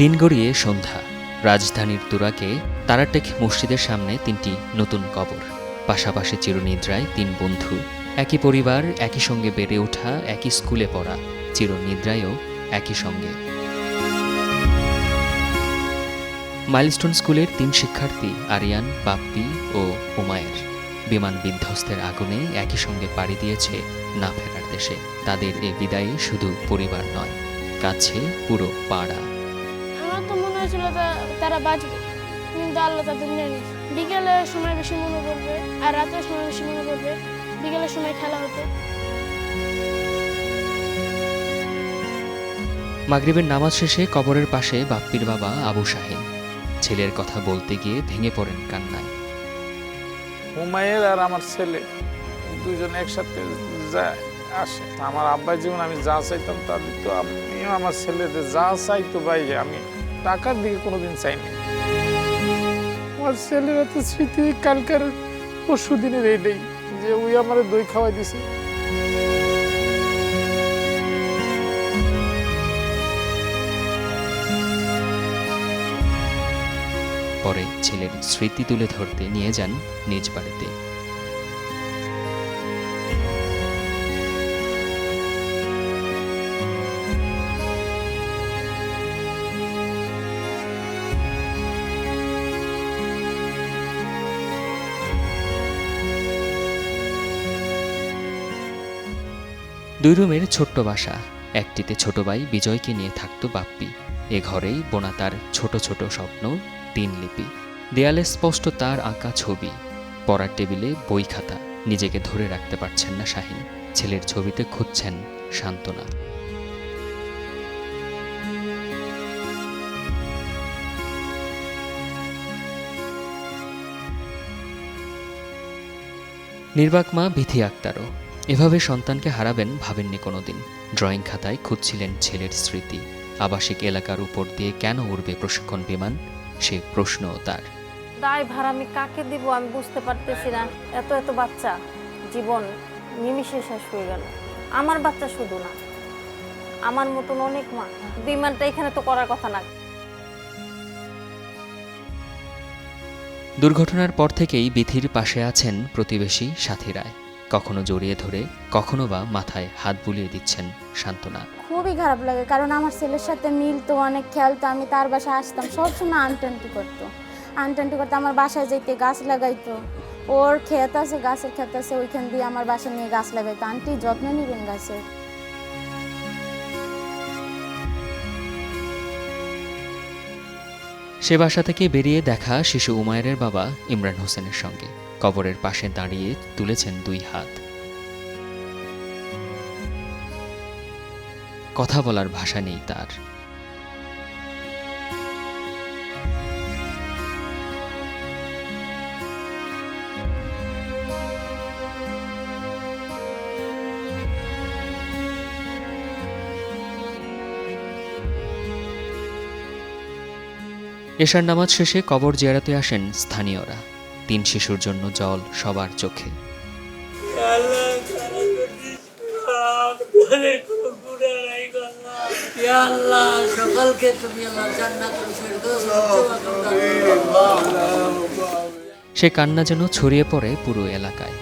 দিন গড়িয়ে সন্ধ্যা। রাজধানীর তুরাকে তারাটেক মসজিদের সামনে তিনটি নতুন কবর। পাশাপাশি চিরনিদ্রায় তিন বন্ধু। একই পরিবার, একই সঙ্গে বেড়ে ওঠা, একই স্কুলে পড়া। চিরনিদ্রায়ও একই সঙ্গে। মাইলস্টোন স্কুলের তিন শিক্ষার্থী আরিয়ান, বাপ্পি ও উমায়ের। বিমান বিধ্বস্তের আগুনে একই সঙ্গে পাড়ি দিয়েছে না ফেরার দেশে। তাদের এ বিদায়ে শুধু পরিবার নয়, কাছে পুরো পাড়া। হয়েছিল তা- তারা বাঁচবে। কিন্তু আল্লাহ তাদের নিয়ে নিয়েছে। বিকেলের সময় বেশি মনে করবে আর রাতের সময় বেশি মনে করবে বিকেলের সময় খেলা হতো। মাগরিবের নামাজ শেষে কবরের পাশে বাপ্পির বাবা আবু শাহিন। ছেলের কথা বলতে গিয়ে ভেঙে পড়েন কান্নায়। হুমায়ের আর আমার ছেলে দুজন একসাথে যায় আসে। আমার আব্বাই জীবন আমি যা চাইতাম তা দিত আমিও আমার ছেলেদের যা চাইতো ভাই আমি টাকার দিকে কোনোদিন চাইনি। আমার ছেলেরা তো স্মৃতি, কালকার পরশু দিনের এইটাই, যে ওই আমার দই খাওয়াই দিছে। পরে ছেলের স্মৃতি তুলে ধরতে নিয়ে যান নিজ বাড়িতে। দুই রুমের ছোট্ট বাসা। একটিতে ছোট ভাই বিজয়কে নিয়ে থাকতো বাপ্পি। এ ঘরেই বোনা তার ছোট ছোট স্বপ্ন, তিন লিপি। দেয়ালে স্পষ্ট তার আঁকা ছবি। পড়ার টেবিলে বই খাতা। নিজেকে ধরে রাখতে পারছেন না শাহিন। ছেলের ছবিতে খুঁজছেন সান্ত্বনা। নির্বাক মা বিথি আক্তারও। এভাবে সন্তানকে হারাবেন ভাবেননি কোনোদিন। ড্রয়িং খাতায় খুঁজছিলেন ছেলের স্মৃতি। আবাসিক এলাকার উপর দিয়ে কেন উড়বে প্রশিক্ষণ বিমান? সে প্রশ্নও তার। দায় ভার আমি কাকে দিব আমি বুঝতে পারতেছি না। এত এত বাচ্চা। জীবন নিমিষে শেষ হয়ে গেল। আমার বাচ্চা শুধু না আমার মতন অনেক মা। বিমানটা এখানে তো করার কথা না। দুর্ঘটনার পর থেকেই বিথির পাশে আছেন প্রতিবেশী সাথী রায় কখনো জড়িয়ে ধরে কখনো বা মাথায় হাত বুলিয়ে দিচ্ছেন সান্ত্বনা। খুবই খারাপ লাগে কারণ আমার ছেলের সাথে মিলতো অনেক খেলতো আমি তার বাসায় আসতাম সবসময় আনটান্টি করতো। আনটান্টি করতো আমার বাসায় যেতে গাছ লাগাইতো। ওর ক্ষেত আছে গাছের ক্ষেত আছে ওইখান দিয়ে আমার বাসায় নিয়ে গাছ লাগাইতো। আন্টি যত্ন নেবেন গাছের সে বাসা থেকে বেরিয়ে দেখা শিশু উমায়ের বাবা ইমরান হোসেনের সঙ্গে। কবরের পাশে দাঁড়িয়ে তুলেছেন দুই হাত। কথা বলার ভাষা নেই তার। এশার নামাজ শেষে কবর জিয়ারাতে আসেন স্থানীয়রা। তিন শিশুর জন্য জল সবার চোখে। সে কান্না যেন ছড়িয়ে পড়ে পুরো এলাকায়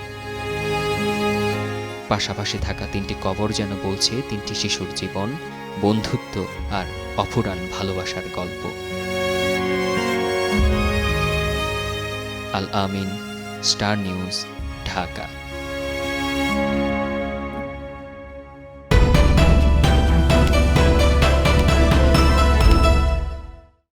পাশাপাশি থাকা তিনটি কবর যেন বলছে তিনটি শিশুর জীবন, বন্ধুত্ব আর অফুরান ভালোবাসার গল্প আল আমিন স্টার নিউজ ঢাকা।